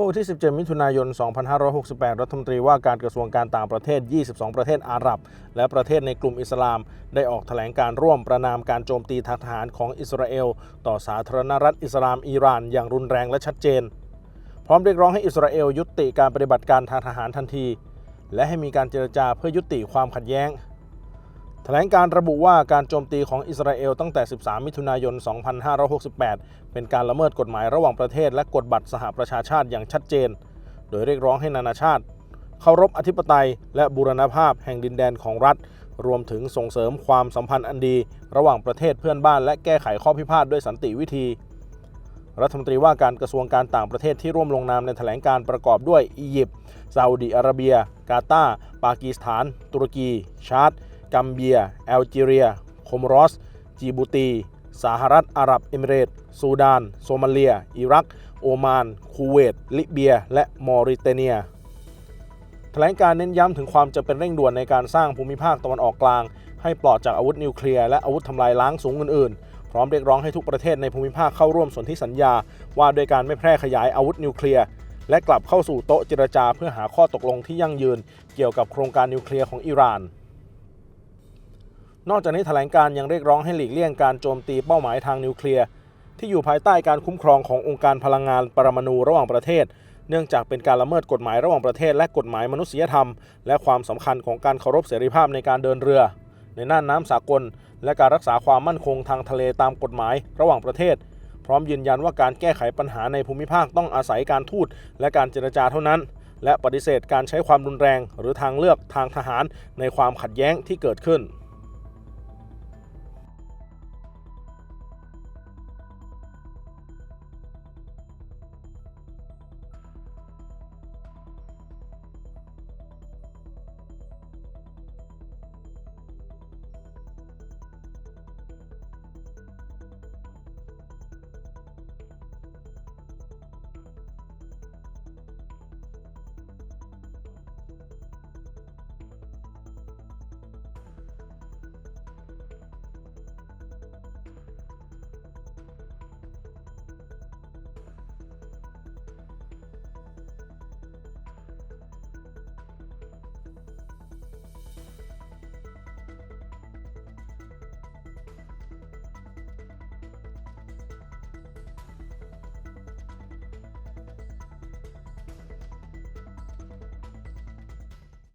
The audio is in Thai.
มื่อวันที่ 17 มิถุนายน 2568 รัฐมนตรีว่าการกระทรวงการต่างประเทศ 22 ประเทศอาหรับ และประเทศในกลุ่มอิสลาม ได้ออกแถลงการร่วมประนามการโจมตีทางทหารของอิสราเอล ต่อสาธารณรัฐอิสลามอิหร่านอย่างรุนแรงและชัดเจน พร้อมเรียกร้องให้อิสราเอลยุติการปฏิบัติการทางทหารทันที และให้มีการเจรจาเพื่อยุติความขัดแย้ง ถลงการระบุว่าการโจมตีของอิสราเอลตั้งแต่ 13 มิถุนายน 2568 เป็นการละเมิดกฎหมายระหว่างประเทศและกฎบัตรสหประชาชาติอย่างชัดเจน โดยเรียกร้องให้นานาชาติเคารพอธิปไตย และบูรณภาพแห่งดินแดนของรัฐ รวมถึงส่งเสริมความสัมพันธ์อันดี ระหว่างประเทศเพื่อนบ้านและแก้ไขข้อพิพาทด้วยสันติวิธี รัฐมนตรีว่าการกระทรวงการต่างประเทศที่ร่วมลงนามในแถลงการประกอบด้วยอียิปต์ซาอุดิอาระเบีย กาตาร์ปากีสถาน ตุรกี ชาร์ด กัมเบีย แอลจีเรีย โคมรอส จิบูตีสหรัฐอาหรับเอมิเรตส์ซูดาน โซมาเลีย อิรัก โอมาน คูเวต ลิเบีย และมอริเตเนีย แถลงการเน้นย้ำถึงความจะเป็นเร่งด่วนในการสร้างภูมิภาคตะวันออกกลาง ให้ปลอดจากอาวุธนิวเคลียร์และอาวุธทำลายล้างสูงอื่นๆ พร้อมเรียกร้องให้ทุกประเทศในภูมิภาคเข้าร่วมสนธิสัญญา ว่าด้วยการไม่แพร่ขยายอาวุธนิวเคลียร์และกลับเข้าสู่โต๊ะเจรจาเพื่อหาข้อตกลงที่ยั่งยืน เกี่ยวกับโครงการนิวเคลียร์ของอิหร่าน นอกจากนี้แถลงการยังเรียกร้องให้หลีกเลี่ยงการโจมตีเป้าหมายทางนิวเคลียร์ที่อยู่ภายใต้การคุ้มครองขององค์การพลังงานปรมาณูระหว่างประเทศ เนื่องจากเป็นการละเมิดกฎหมายระหว่างประเทศ และกฎหมายมนุษยธรรม และความสำคัญของการเคารพเสรีภาพในการเดินเรือ ในน่านน้ำสากล และการรักษาความมั่นคงทางทะเลตามกฎหมายระหว่างประเทศ พร้อมยืนยันว่าการแก้ไขปัญหาในภูมิภาคต้องอาศัยการทูตและการเจรจาเท่านั้น และปฏิเสธการใช้ความรุนแรง หรือทางเลือกทางทหารในความขัดแย้งที่เกิดขึ้น